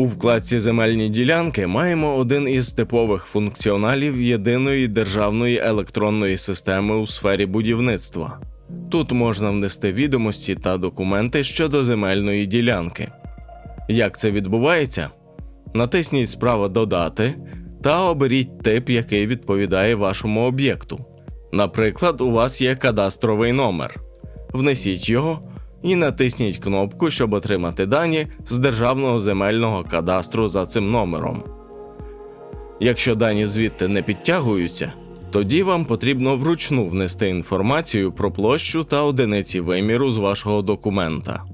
У вкладці Земельні ділянки маємо один із типових функціоналів єдиної державної електронної системи у сфері будівництва. Тут можна внести відомості та документи щодо земельної ділянки. Як це відбувається? Натисніть справа Додати та оберіть тип, який відповідає вашому об'єкту. Наприклад, у вас є кадастровий номер. Внесіть його і натисніть кнопку, щоб отримати дані з Державного земельного кадастру за цим номером. Якщо дані звідти не підтягуються, тоді вам потрібно вручну внести інформацію про площу та одиниці виміру з вашого документа.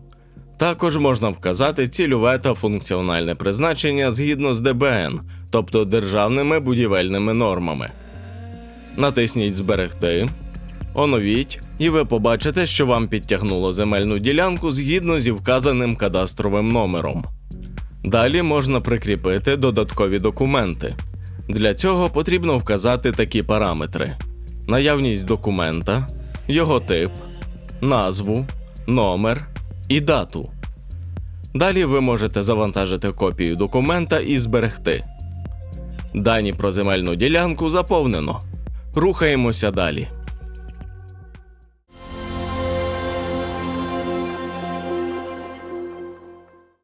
Також можна вказати цільове та функціональне призначення згідно з ДБН, тобто державними будівельними нормами. Натисніть Зберегти, оновіть, і ви побачите, що вам підтягнуло земельну ділянку згідно зі вказаним кадастровим номером. Далі можна прикріпити додаткові документи. Для цього потрібно вказати такі параметри: наявність документа, його тип, назву, номер і дату. Далі ви можете завантажити копію документа і зберегти. Дані про земельну ділянку заповнено. Рухаємося далі.